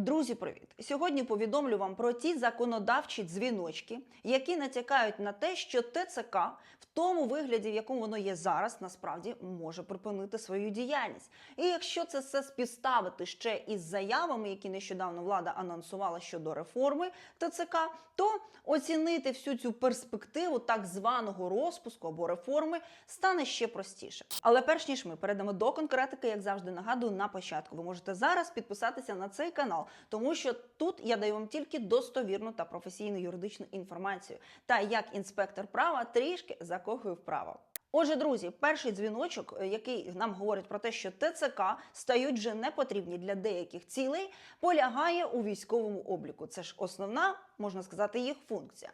Друзі, привіт! Сьогодні повідомлю вам про ті законодавчі дзвіночки, які натякають на те, що ТЦК в тому вигляді, в якому воно є зараз, насправді може припинити свою діяльність. І якщо це все співставити ще із заявами, які нещодавно влада анонсувала щодо реформи ТЦК, то оцінити всю цю перспективу так званого розпуску або реформи стане ще простіше. Але перш ніж ми перейдемо до конкретики, як завжди нагадую на початку, ви можете зараз підписатися на цей канал, тому що тут я даю вам тільки достовірну та професійну юридичну інформацію. Та як інспектор права трішки закохую вправо. Отже, друзі, перший дзвіночок, е, який нам говорить про те, що ТЦК стають вже не потрібні для деяких цілей, полягає у військовому обліку. Це ж основна, можна сказати, їх функція.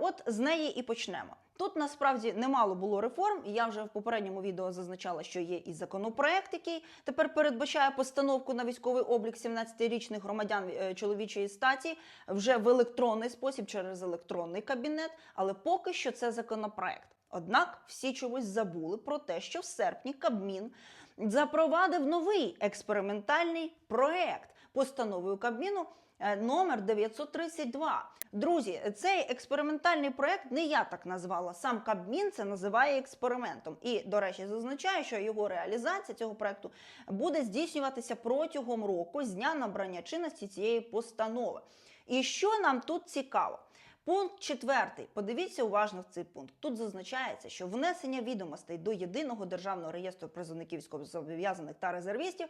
От з неї і почнемо. Тут насправді немало було реформ. Я вже в попередньому відео зазначала, що є і законопроект, який тепер передбачає постановку на військовий облік 17-річних громадян е, чоловічої статі вже в електронний спосіб через електронний кабінет. Але поки що це законопроект. Однак всі чомусь забули про те, що в серпні Кабмін запровадив новий експериментальний проект постановою Кабміну номер 932. Друзі, цей експериментальний проект не я так назвала. Сам Кабмін це називає експериментом. І, до речі, зазначаю, що його реалізація цього проекту буде здійснюватися протягом року з дня набрання чинності цієї постанови. І що нам тут цікаво? Пункт четвертий. Подивіться уважно в цей пункт. Тут зазначається, що внесення відомостей до єдиного державного реєстру призовників військовозобов'язаних та резервістів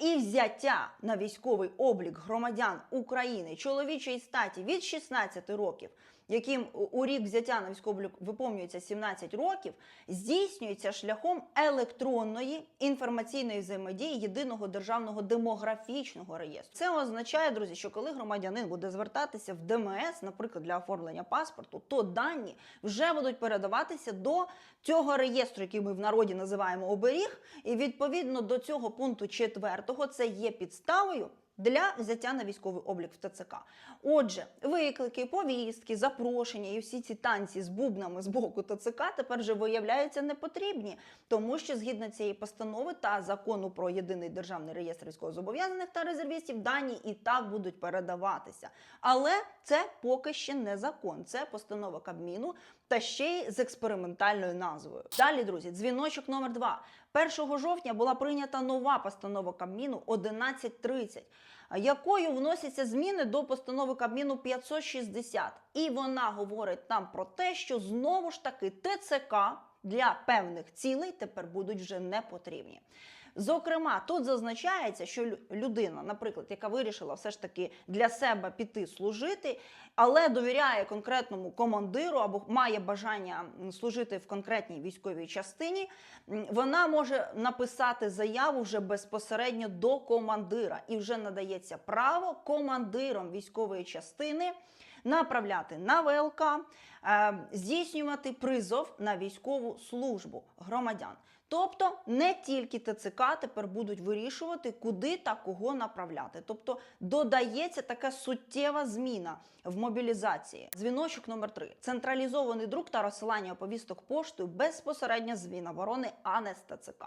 і взяття на військовий облік громадян України чоловічої статі від 16 років, яким у рік взяття на військовий виповнюється 17 років, здійснюється шляхом електронної інформаційної взаємодії єдиного державного демографічного реєстру. Це означає, друзі, що коли громадянин буде звертатися в ДМС, наприклад, для оформлення паспорту, то дані вже будуть передаватися до цього реєстру, який ми в народі називаємо оберіг, і відповідно до цього пункту четвертого це є підставою. Для взяття на військовий облік в ТЦК. Отже, виклики, повістки, запрошення і всі ці танці з бубнами з боку ТЦК тепер вже виявляються непотрібні, тому що згідно цієї постанови та закону про єдиний державний реєстр військовозобов'язаних та резервістів дані і так будуть передаватися. Але це поки ще не закон, це постанова Кабміну та ще й з експериментальною назвою. Далі, друзі, дзвіночок номер два. 1 жовтня була прийнята нова постанова Кабміну 1130, якою вносяться зміни до постанови Кабміну 560. І вона говорить там про те, що знову ж таки ТЦК для певних цілей тепер будуть вже не потрібні. Зокрема, тут зазначається, що людина, наприклад, яка вирішила все ж таки для себе піти служити, але довіряє конкретному командиру або має бажання служити в конкретній військовій частині, вона може написати заяву вже безпосередньо до командира і вже надається право командиром військової частини. Направляти на ВЛК, е, здійснювати призов на військову службу громадян. Тобто не тільки ТЦК тепер будуть вирішувати, куди та кого направляти. Тобто додається така суттєва зміна в мобілізації. Дзвіночок номер 3 централізований друк та розсилання повісток поштою безпосередньо з Міноборони, а не з ТЦК.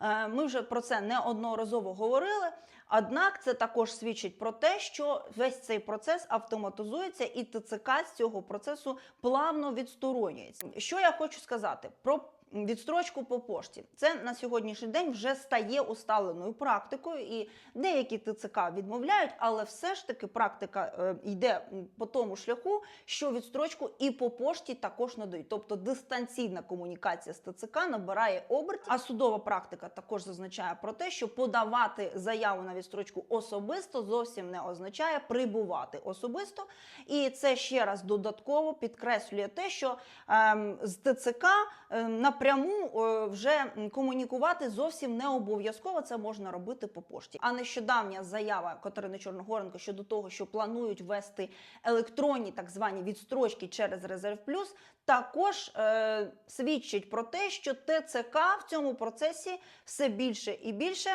Е, Ми вже про це неодноразово говорили. Однак це також свідчить про те, що весь цей процес автоматизується, і ТЦК з цього процесу плавно відсторонюється. Що я хочу сказати про відстрочку по пошті. Це на сьогоднішній день вже стає усталеною практикою, і деякі ТЦК відмовляють, але все ж таки практика е, йде по тому шляху, що відстрочку і по пошті також надають. Тобто дистанційна комунікація з ТЦК набирає оберт, а судова практика також зазначає про те, що подавати заяву на відстрочку особисто зовсім не означає прибувати особисто. І це ще раз додатково підкреслює те, що ем, з ТЦК ем, напряму е, вже комунікувати зовсім не обов'язково. Це можна робити по пошті. А нещодавня заява Катерини Чорногоренко щодо того, що планують вести електронні так звані відстрочки через резерв плюс, також е, свідчить про те, що ТЦК в цьому процесі все більше і більше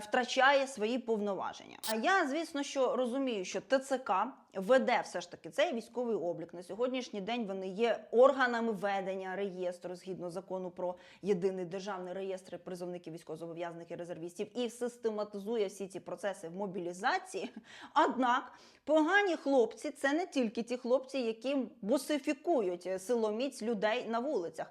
втрачає свої повноваження. А я, звісно, що розумію, що ТЦК веде все ж таки цей військовий облік. На сьогоднішній день вони є органами ведення реєстру згідно закону про єдиний державний реєстр призовників військовозобов'язаних і резервістів і систематизує всі ці процеси в мобілізації. Однак погані хлопці це не тільки ті хлопці, які бусифікують е, силоміць людей на вулицях.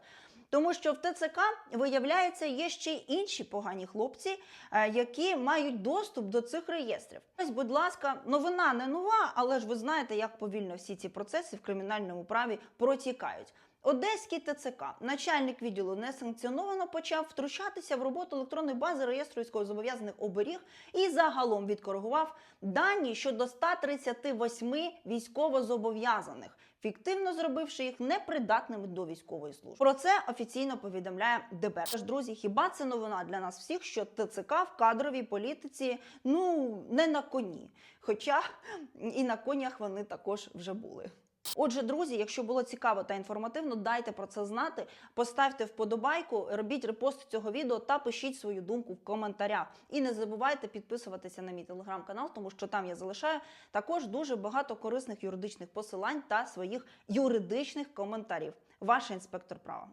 Тому що в ТЦК, виявляється, є ще й інші погані хлопці, е, які мають доступ до цих реєстрів. Ось, будь ласка, новина не нова, але ж ви знаєте, як повільно всі ці процеси в кримінальному праві протікають. Одеський ТЦК, начальник відділу несанкціоновано почав втручатися в роботу електронної бази реєстру військовозобов'язаних оберіг і загалом відкоригував дані щодо 138 військовозобов'язаних, фіктивно зробивши їх непридатними до військової служби. Про це офіційно повідомляє ДБР. Тож, друзі, хіба це новина для нас всіх, що ТЦК в кадровій політиці ну не на коні? Хоча і на конях вони також вже були. Отже, друзі, якщо було цікаво та інформативно, дайте про це знати. Поставте вподобайку, робіть репост цього відео та пишіть свою думку в коментарях. І не забувайте підписуватися на мій телеграм-канал, тому що там я залишаю також дуже багато корисних юридичних посилань та своїх юридичних коментарів. Ваш інспектор права.